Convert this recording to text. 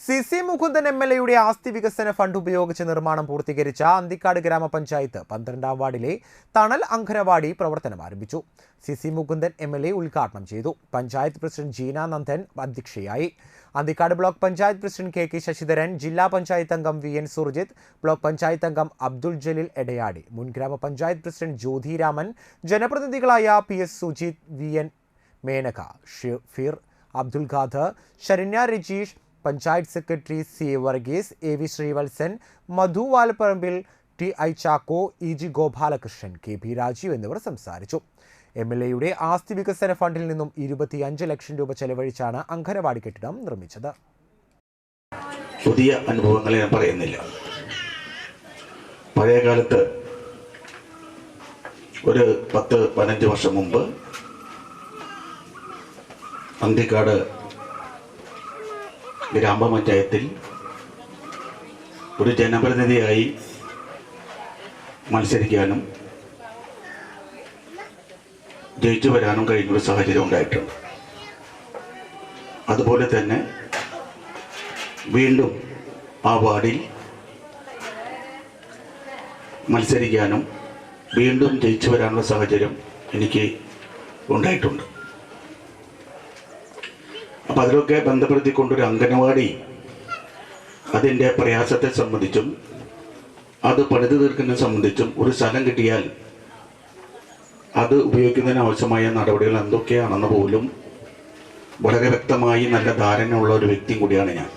C C Mukundan M L എയുടെ ആസ്തി വികസന ഫണ്ട് ഉപയോഗിച്ച് നിർമ്മാണം പൂർത്തീകരിച്ച അന്തിക്കാട് ഗ്രാമപഞ്ചായത്ത് പന്ത്രണ്ടാം വാർഡിലെ തണൽ അങ്കരവാടി പ്രവർത്തനം ആരംഭിച്ചു. C C Mukundan M L A ഉദ്ഘാടനം ചെയ്തു. പഞ്ചായത്ത് പ്രസിഡന്റ് ജീന നന്ദൻ അധ്യക്ഷയായി. Anthikad block panchayat president K K Sasidharan ജില്ലാ പഞ്ചായത്ത് അംഗം V N Surjith block panchayat അംഗം അബ്ദുൾ ജലീൽ എടയാടി മുൻ ഗ്രാമപഞ്ചായത്ത് president Jyothiraman ജനപ്രതിനിധികളായ P S Sujith V N Menaka Shafeer Abdul Khader Saranya Rajeesh panchayat secretary C Varghese A V Sreevalsan Madhu Valapparambil T I Chacko E G Gopalakrishnan K P Rajeev എന്നിവർ സംസാരിച്ചു. M L എയുടെ ആസ്തി വികസന ഫണ്ടിൽ നിന്നും ഇരുപത്തിയഞ്ച് ലക്ഷം രൂപ ചെലവഴിച്ചാണ് അങ്കനവാടി കെട്ടിടം നിർമ്മിച്ചത്. പുതിയ അനുഭവങ്ങളെ ഞാൻ പറയുന്നില്ല. പഴയ കാലത്ത് ഒരു പത്ത് പതിനഞ്ച് വർഷം മുമ്പ് അന്തിക്കാട് ഗ്രാമപഞ്ചായത്തിൽ ഒരു ജനപ്രതിനിധിയായി മത്സരിക്കാനും ജയിച്ചു വരാനും കഴിഞ്ഞൊരു സാഹചര്യം ഉണ്ടായിട്ടുണ്ട്. അതുപോലെ തന്നെ വീണ്ടും ആ വാർഡിൽ മത്സരിക്കാനും വീണ്ടും ജയിച്ചു വരാനുള്ള സാഹചര്യം എനിക്ക് ഉണ്ടായിട്ടുണ്ട്. അപ്പം അതിലൊക്കെ ബന്ധപ്പെടുത്തിക്കൊണ്ടൊരു അംഗനവാടി അതിന്റെ പ്രയാസത്തെ സംബന്ധിച്ചും അത് പണിത് തീർക്കുന്നതിനെ സംബന്ധിച്ചും ഒരു സ്ഥലം കിട്ടിയാൽ അത് ഉപയോഗിക്കുന്നതിന് ആവശ്യമായ നടപടികൾ എന്തൊക്കെയാണെന്ന് പോലും വളരെ വ്യക്തമായി നല്ല ധാരണയുള്ള ഒരു വ്യക്തിയും കൂടിയാണ് ഞാൻ.